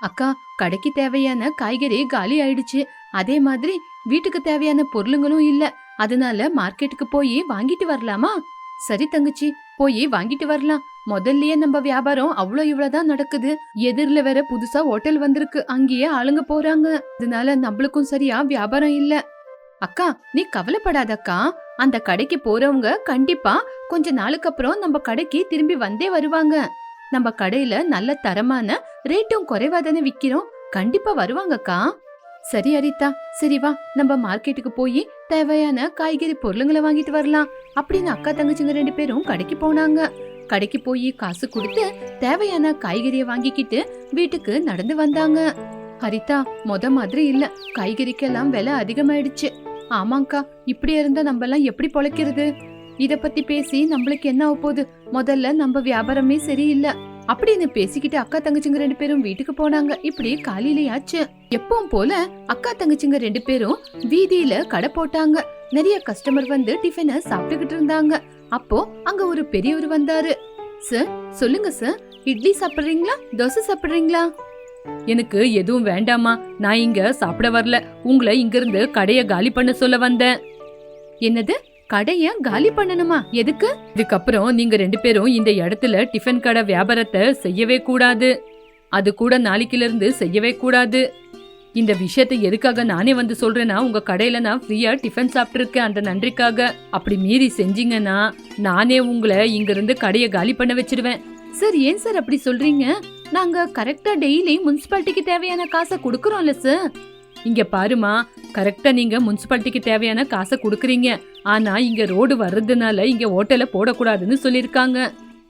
அக்கா கடைக்கு தேவையான காய்கறி காலி ஆயிடுச்சு. அதே மாதிரி வீட்டுக்கு தேவையான பொருளுங்களும் இல்ல. அதனால மார்க்கெட்டுக்கு போய் வாங்கிட்டு வரலாமா? சரி தங்கச்சி போய் வாங்கிட்டு வரலாம். முதல்லயே நம்ம வியாபாரம் அவ்வளோ இவ்வளோதான் நடக்குது. எதிரில் வேற புதுசா ஹோட்டல் வந்திருக்கு. அங்கேயே ஆளுங்க போறாங்க. அதனால நம்மளுக்கும் சரியா வியாபாரம் இல்ல. அக்கா நீ கவலைப்படாதக்கா. அந்த கடைக்கு போறவங்க கண்டிப்பா கொஞ்ச நாளுக்கு அப்புறம் நம்ம கடைக்கு திரும்பி வந்தே வருவாங்க. நம்ம கடையில நல்ல தரமான ரேட்டும் குறைவா தானே விக்கிறோம்? கண்டிப்பா வருவாங்கக்கா சரி அரிதா. சரி வா. நம்ம மார்க்கெட்டுக்கு போய் தேவையான காய்கறி பொருளுங்களை வாங்கிட்டு வரலாம். அப்படின்னு அக்கா தங்கச்சிங்க ரெண்டு பேரும் கடைக்கு போனாங்க. கடைக்கு போய் காசு கொடுத்து தேவையான காய்கறியை வாங்கிக்கிட்டு வீட்டுக்கு நடந்து வந்தாங்க. ஹரிதா மொத மாதிரி இல்ல. காய்கறிக்கெல்லாம் விலை அதிகமாயிடுச்சு. ஆமாங்கா இப்படி இருந்தா நம்ம எல்லாம் எப்படி பொழைக்கிறது? இத பத்தி பேசி நம்மளுக்கு என்ன ஆக போகுது முதல்ல நம்ம வியாபாரமே சரியில்லை. அப்படின்னு பேசிக்கிட்டு அக்கா தங்கச்சிங்க ரெண்டு பேரும் வீட்டுக்கு போனாங்க. இப்படி காலையிலேயாச்சு. எப்பவும் போல அக்கா தங்கச்சிங்க ரெண்டு பேரும் வீதியில கடை போட்டாங்க. நிறைய கஸ்டமர் வந்து டிஃபனை சாப்பிட்டுக்கிட்டு இருந்தாங்க. அப்போ அங்க ஒரு பெரியவர் வந்தாரு. சார் சொல்லுங்க சார். இட்லி சாப்பிடுறீங்களா? தோசை சாப்பிடுறீங்களா? எனக்கு எதுவும் வேண்டாமா நான் இங்க சாப்பிட வரல. உங்களை இங்க இருந்து கடைய காலி பண்ண சொல்ல வந்தேன். என்னது? கடைய காலி பண்ணணுமா? எதுக்கு? இதுக்கப்புறம் நீங்க ரெண்டு பேரும் இந்த இடத்துல டிஃபன் கடை வியாபாரத்தை செய்யவே கூடாது. அது கூட நாளைக்குல இருந்து செய்யவே கூடாது. இந்த விஷயத்தை எதுக்காக நானே வந்து சொல்றேன்னா உங்க கடையில நான் ஃப்ரீயா டிஃபன் சாப்பிட்டுருக்கேன் அந்த நன்றிக்காக. அப்படி மீறி செஞ்சீங்கன்னா நானே உங்களை இங்க இருந்து கடையை காலி பண்ண வச்சிடுவேன் சார் ஏன் சார் அப்படி சொல்றீங்க? நாங்க கரெக்டா டெய்லி முனிசிபாலிட்டிக்கு தேவையான காசை கொடுக்கறோம்ல சார். இங்க பாருமா கரெக்டா நீங்க முனிசிபாலிட்டிக்கு தேவையான காசை கொடுக்குறீங்க. ஆனா இங்க ரோடு வர்றதுனால இங்க ஹோட்டலை போடக்கூடாதுன்னு சொல்லிருக்காங்க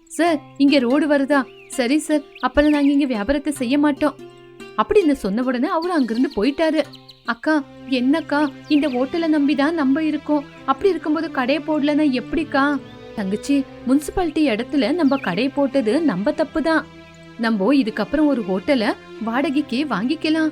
சார் இங்க ரோடு வருதா? சரி சார். அப்புறம் நாங்க இங்க வியாபாரத்தை செய்ய மாட்டோம். அப்படின்னு சொன்ன உடனே அவரு அங்கிருந்து போயிட்டாரு. அக்கா என்னக்கா? இந்த ஹோட்டலை நம்பி தான் நம்ம இருக்கோம். அப்படி இருக்கும்போது கடையை போடலன்னா எப்படிக்கா? தங்கச்சி முனிசிபாலிட்டி இடத்துல நம்ம கடையை போட்டது நம்ம தப்பு தான் நம்ம இதுக்கப்புறம் ஒரு ஹோட்டலை வாடகைக்கு வாங்கிக்கலாம்.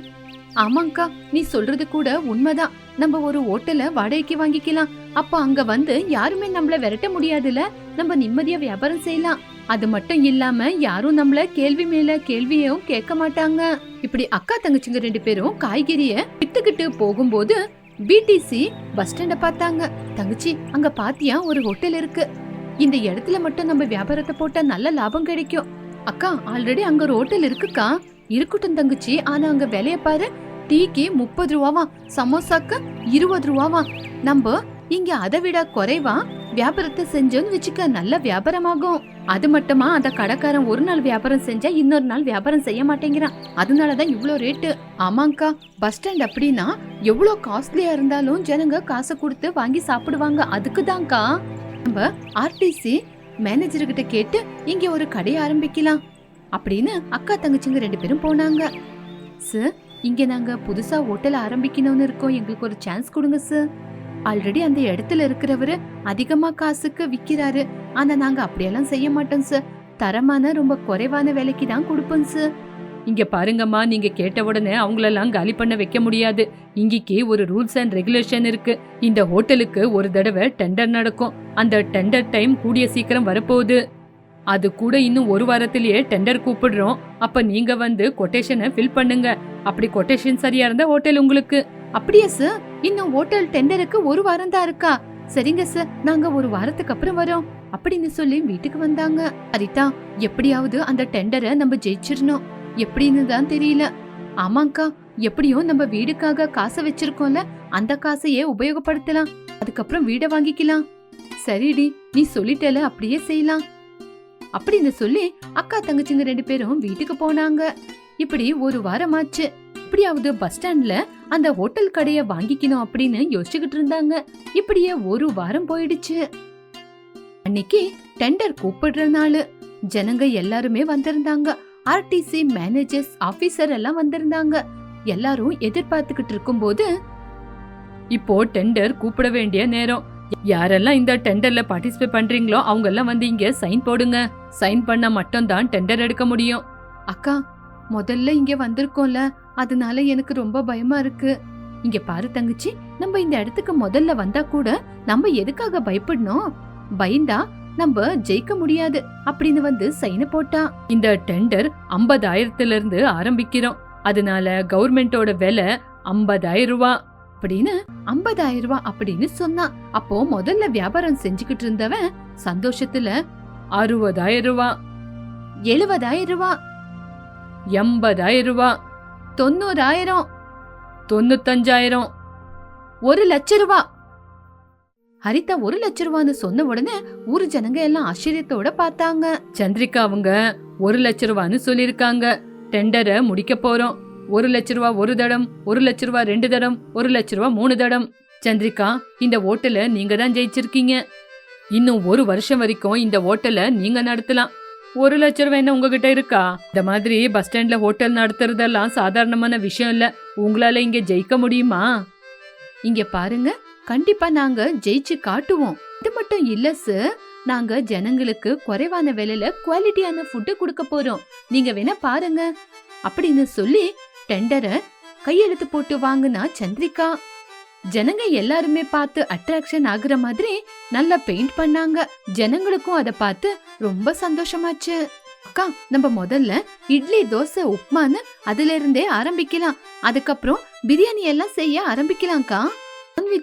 ஆமாங்கா நீ சொல்றது கூட உண்மைதான். நம்ம ஒரு ஹோட்டல வாடகைக்கு வாங்கிக்கலாம். அப்ப அங்க வந்து யாருமே நம்மள விரட்ட முடியாதுல. நம்ம நிம்மதியா வியாபாரம் செய்யலாம். அது மட்டும் இல்லாம யாரும் நம்மள கேள்வி மேல கேள்வியும் கேட்க மாட்டாங்க. இப்படி அக்கா தங்கச்சிங்க ரெண்டு பேரும் காய்கறிய வித்துக்கிட்டு போகும்போது பிடிசி பஸ் ஸ்டாண்ட பார்த்தாங்க. தங்கச்சி அங்க பாத்தியா ஒரு ஹோட்டல் இருக்கு. இந்த இடத்துல மட்டும் நம்ம வியாபாரத்தை போட்டா நல்ல லாபம் கிடைக்கும். அக்கா ஆல்ரெடி அங்க ஒரு ஹோட்டல் இருக்குக்கா. இருக்கட்டும் தங்கச்சி ஆனா அங்க விலைய பாரு. டீக்கு முப்பது ரூபாவா? சமோசாக்கு இருபது ரூபாவா? நம்ம இங்க அதை விட குறைவா வியாபாரத்தை செஞ்சோன்னு வச்சுக்க நல்ல வியாபாரமாகும். அது மட்டுமா அந்த கடைக்காரன் ஒரு நாள் வியாபாரம் செஞ்சா இன்னொரு நாள் வியாபாரம் செய்ய மாட்டேங்கிறான். அதனாலதான் இவ்வளோ ரேட்டு. ஆமாங்கா பஸ் ஸ்டாண்ட் அப்படின்னா எவ்வளோ காஸ்ட்லியா இருந்தாலும் ஜனங்க காசை கொடுத்து வாங்கி சாப்பிடுவாங்க. அதுக்குதான்க்கா. நம்ம ஆர்டிசி மேனேஜர் கிட்ட கேட்டு இங்க ஒரு கடையை ஆரம்பிக்கலாம். அப்படின்னு அக்கா தங்கச்சிங்க ரெண்டு பேரும் போனாங்க. சார் இங்க நாங்க புதுசா ஹோட்டல் ஆரம்பிக்கணும்னு இருக்கோம். எங்களுக்கு ஒரு சான்ஸ் கொடுங்க சார் ஆல்ரெடி அந்த இடத்துல இருக்கிறவரு அதிகமா காசுக்கு விக்கிறாரு. ஆனா நாங்க அப்படியெல்லாம் செய்ய மாட்டோம் சார் தரமான ரொம்ப குறைவான விலைக்கு தான் கொடுப்போம் சார் இங்க பாருங்கம்மா நீங்க கேட்ட உடனே அவங்களெல்லாம் காலி பண்ண வைக்க முடியாது. இங்கிக்கு ஒரு ரூல்ஸ் அண்ட் ரெகுலேஷன் இருக்கு. இந்த ஹோட்டலுக்கு ஒரு தடவை டெண்டர் நடக்கும். அந்த டெண்டர் டைம் கூடிய சீக்கிரம் வரப்போகுது. அது கூட இன்னும் ஒரு வாரத்திலேயே டெண்டர் கூப்பிடுறோம். அப்ப நீங்க வந்து கொட்டேஷனை ஃபில் பண்ணுங்க. அப்படி கொட்டேஷன் சரியா இருந்தா ஹோட்டல் உங்களுக்கு. அப்படியா சார் இன்னும் ஹோட்டல் டெண்டருக்கு ஒரு வாரம் தான் இருக்கா? சரிங்க சார் நாங்க ஒரு வாரத்துக்கு அப்புறம் வரோம். அப்படின்னு சொல்லி வீட்டுக்கு வந்தாங்க. அரிதா எப்படியாவது அந்த டெண்டரை நம்ம ஜெயிச்சிடணும். எப்படின்னு தான் தெரியல. ஆமாங்கா எப்படியும் நம்ம வீடுக்காக காசை வச்சிருக்கோம்ல அந்த காசையே உபயோகப்படுத்தலாம். அதுக்கப்புறம் வீடை வாங்கிக்கலாம். சரிடி நீ சொல்லிட்டல அப்படியே செய்யலாம். அப்படின்னு சொல்லி அக்கா தங்கச்சிங்க ரெண்டு பேரும் வீட்டுக்கு போனாங்க. இப்படி ஒரு வாரம் ஆச்சு எப்படியாவது பஸ் ஸ்டாண்ட்ல அந்த ஹோட்டல் கடைய வாங்கிக்கணும் அப்படின்னு யோசிச்சுக்கிட்டு இருந்தாங்க. இப்படியே ஒரு வாரம் போயிடுச்சு. அன்னைக்கு டெண்டர் கூப்பிடுற நாள். ஜனங்க எல்லாருமே வந்திருந்தாங்க. ஆர்டிசி மேனேஜர்ஸ் ஆபீசர் எல்லாம் வந்திருந்தாங்க. எல்லாரும் எதிர்பார்த்துக்கிட்டு இருக்கும்போது இப்போ டெண்டர் கூப்பிட வேண்டிய நேரம். யாரெல்லாம் இந்த டெண்டர்ல பார்ட்டிசிபேட் பண்றீங்களோ அவங்க எல்லாம் வந்து இங்க சைன் போடுங்க. சைன் பண்ண மட்டும் தான் டெண்டர் எடுக்க முடியும். அக்கா முதல்ல இங்க வந்திருக்கோம்ல. அதனால எனக்கு ரொம்ப பயமா இருக்கு. இங்க பாரு தங்கச்சி நம்ம இந்த இடத்துக்கு முதல்ல வந்தா கூட நம்ம எதுக்காக பயப்படணும்? பயந்தா நம்ம ஜெயிக்க முடியாது அப்படின்னு வந்து சைன போட்டா. இந்த டெண்டர் ஐம்பதாயிரத்துல இருந்து ஆரம்பிக்கிறோம். அதனால கவர்மெண்டோட விலை ஐம்பதாயிரம் ரூபாய் அப்படின்னு ஐம்பதாயிரம் ரூபாய் அப்படின்னு சொன்னான். அப்போ முதல்ல வியாபாரம் செஞ்சுக்கிட்டு இருந்தவன் சந்தோஷத்துல அறுபதாயிரம் ரூபாய் எழுபதாயிரம் ரூபாய் எண்பதாயிரம் ரூபாய் தொண்ணூறாயிரம் தொண்ணூத்தஞ்சாயிரம் ஒரு லட்ச ரூபா ஹரிதா ஒரு லட்ச ரூபான்னு சொன்ன உடனே ஊர் ஜனங்க எல்லாம் ஆச்சரியத்தோட பார்த்தாங்க. சந்திரிகா அவங்க ஒரு லட்ச ரூபான்னு சொல்லிருக்காங்க டெண்டரை முடிக்க போறோம். ஒரு லட்ச ரூபா ஒரு தடம் ஒரு லட்ச ரூபா ரெண்டு தடம் ஒரு லட்ச ரூபா மூணு தடம். சந்திரிகா இந்த ஓட்டல நீங்க தான் ஜெயிச்சிருக்கீங்க. இன்னும் ஒரு வருஷம் வரைக்கும் இந்த ஓட்டல நீங்க நடத்தலாம். ஒரு லட்ச ரூபாய் என்ன உங்ககிட்ட இருக்கா? இந்த மாதிரி பஸ் ஸ்டாண்ட்ல ஹோட்டல் நடத்துறதெல்லாம் சாதாரணமான விஷயம் இல்ல. உங்களால இங்க ஜெயிக்க முடியுமா? இங்க பாருங்க. கண்டிப்பா நாங்க ஜெயிச்சு காட்டுவோம். இது மட்டும் இல்ல சார் நாங்க ஜனங்களுக்கு குறைவான விலையில குவாலிட்டியான ஃபுட்டு கொடுக்க போறோம். நீங்க வேணா பாருங்க. அப்படின்னு சொல்லி டெண்டரை கையெழுத்து போட்டு வாங்குனா சந்திரிகா. ஜனங்க எல்லாருமே பார்த்து அட்ராக்ஷன் ஆகுற மாதிரி நல்லா பெயிண்ட் பண்ணாங்க. ஜனங்களுக்கும் அத பார்த்து ரொம்ப சந்தோஷமாச்சு. அக்கா நம்ம முதல்ல இட்லி தோசை உப்மான்னு அதுல இருந்தே ஆரம்பிக்கலாம். அதுக்கப்புறம் பிரியாணி எல்லாம் செய்ய ஆரம்பிக்கலாம்க்கா.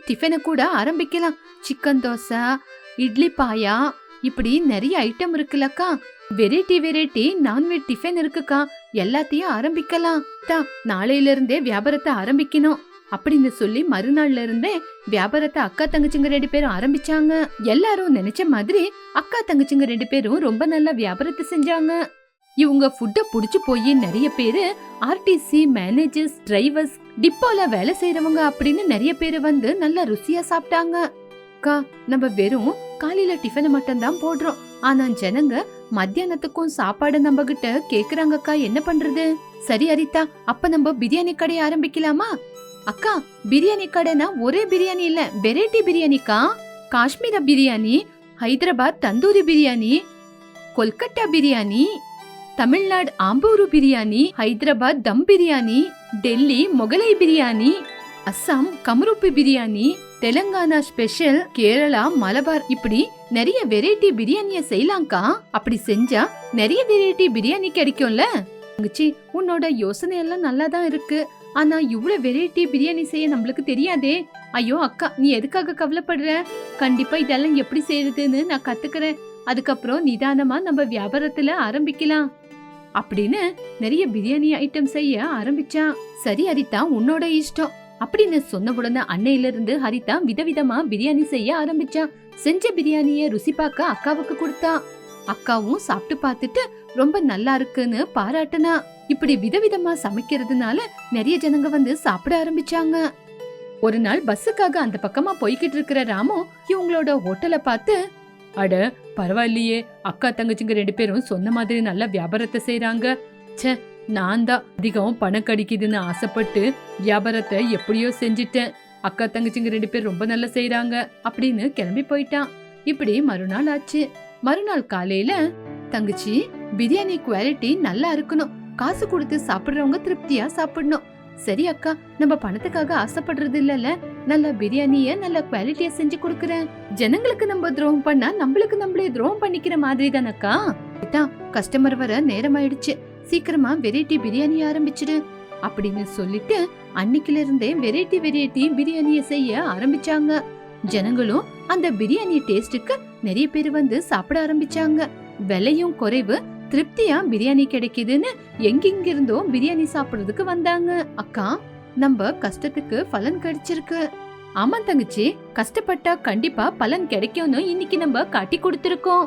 டிஃபனை கூட ஆரம்பிக்கலாம். சிக்கன் தோசை இட்லி பாயா இப்படி நிறைய item இருக்குல்லக்கா. Variety variety non veg tiffin இருக்குக்கா. எல்லாத்தையும் ஆரம்பிக்கலாம். தா நாளையில இருந்தே வியாபாரத்தை ஆரம்பிக்கணும். அப்படின்னு சொல்லி மறுநாள்ல இருந்தே வியாபாரத்தை அக்கா தங்கச்சிங்க ரெண்டு பேரும் ஆரம்பிச்சாங்க. எல்லாரும் நினைச்ச மாதிரி அக்கா தங்கச்சிங்க ரெண்டு பேரும் ரொம்ப நல்லா வியாபாரத்தை செஞ்சாங்க. இவங்க ஃபுட்ட புடிச்சு போய் நிறைய பேரு ஆர்டிசி மேனேஜர்ஸ் டிரைவர்ஸ் டிப்போல வேலை செய்யறவங்க அப்படின்னு நிறைய பேர் வந்து நல்லா ருசியா சாப்பிட்டாங்க. அக்கா நம்ம வெறும் காலையில டிஃபனை மட்டும் தான் போடுறோம். ஆனா ஜனங்க மத்தியானத்துக்கும் சாப்பாடு நம்ம கிட்ட கேக்குறாங்கக்கா என்ன பண்றது? சரி அரிதா அப்ப நம்ம பிரியாணி கடை ஆரம்பிக்கலாமா? அக்கா பிரியாணி கடைனா ஒரே பிரியாணி இல்ல வெரைட்டி பிரியாணிக்கா காஷ்மீர பிரியாணி ஹைதராபாத் தந்தூரி பிரியாணி கொல்கட்டா பிரியாணி தமிழ்நாடு ஆம்பூரு பிரியாணி ஹைதராபாத் தம் பிரியாணி டெல்லி மொகலை பிரியாணி அஸ்ஸாம் கமருப்பு பிரியாணி தெலுங்கானா ஸ்பெஷல் கேரளா மலபார் இப்படி நிறைய வெரைட்டி பிரியாணிய செய்யலாம்க்கா. அப்படி செஞ்சா நிறைய வெரைட்டி பிரியாணி கிடைக்கும்ல. தங்கச்சி உன்னோட யோசனை எல்லாம் நல்லா தான் இருக்கு. ஆனா இவ்ளோ வெரைட்டி பிரியாணி செய்ய நம்மளுக்கு தெரியாதே. ஐயோ அக்கா நீ எதுக்காக கவலைப்படுற? கண்டிப்பா இதெல்லாம் எப்படி செய்யறதுன்னு நான் கத்துக்கிறேன். அதுக்கப்புறம் நிதானமா நம்ம வியாபாரத்துல ஆரம்பிக்கலாம். அப்படின்னு நிறைய பிரியாணி ஐட்டம் செய்ய ஆரம்பிச்சான். சரி ஹரிதா உன்னோட இஷ்டம். அப்படின்னு சொன்ன உடனே அன்னையில இருந்து ஹரிதா விதவிதமா பிரியாணி செய்ய ஆரம்பிச்சான் செஞ்ச பிரியாணிய ருசி பார்க்க அக்காவுக்கு கொடுத்தா. அக்காவும் சாப்பிட்டு பார்த்துட்டு ரொம்ப நல்லா இருக்குன்னு பாராட்டுனா. இப்படி விதவிதமா சமைக்கிறதுனால நிறைய ஜனங்க வந்து சாப்பிட ஆரம்பிச்சாங்க. ஒரு நாள் பஸ்ஸுக்காக அந்த பக்கமா போய்கிட்டு இருக்கிற ராமு இவங்களோட ஹோட்டலை பார்த்து அட பரவாயில்லையே. அக்கா தங்கச்சிங்க ரெண்டு பேரும் சொன்ன மாதிரி நல்ல வியாபாரத்தை செய்யறாங்க ச்சே நான் தான் அதிகம் பணம் கடிக்குதுன்னு ஆசைப்பட்டு வியாபாரத்தை எப்படியோ செஞ்சிட்டேன். அக்கா தங்கச்சிங்க ரெண்டு பேர் ரொம்ப நல்லா செய்யறாங்க அப்படின்னு கிளம்பி போயிட்டான். இப்படி மறுநாள் ஆச்சு. மறுநாள் காலையில தங்கச்சி பிரியாணி குவாலிட்டி நல்லா இருக்கணும். காசு கொடுத்து சாப்பிடுறவங்க திருப்தியா சாப்பிடணும். சரி அக்கா நம்ம பணத்துக்காக ஆசைப்படுறது இல்லல நல்ல பிரியாணிய நல்ல குவாலிட்டியா செஞ்சு கொடுக்கறேன். ஜனங்களுக்கு நம்ம துரோகம் பண்ணா நம்மளுக்கு நம்மளே துரோகம் பண்ணிக்கிற மாதிரி தானக்கா? கஸ்டமர் வர நேரம் ஆயிடுச்சு சீக்கிரமா வெரைட்டி பிரியாணி ஆரம்பிச்சிடு அப்படின்னு சொல்லிட்டு அன்னைக்குல இருந்தே வெரைட்டி வெரைட்டி பிரியாணிய செய்ய ஆரம்பிச்சாங்க. ஜனங்களும் அந்த பிரியாணி டேஸ்டுக்கு நிறைய பேர் வந்து சாப்பிட ஆரம்பிச்சாங்க. விலையும் குறைவு திருப்தியா பிரியாணி கிடைக்குதுன்னு எங்கெங்கிருந்தோ பிரியாணி சாப்பிடுறதுக்கு வந்தாங்க. அக்கா நம்ம கஷ்டத்துக்கு பலன் கிடைச்சிருக்கு. ஆமா தங்கச்சி கஷ்டப்பட்டா கண்டிப்பா பலன் கிடைக்கும்னு இன்னைக்கு நம்ம காட்டி கொடுத்துருக்கோம்.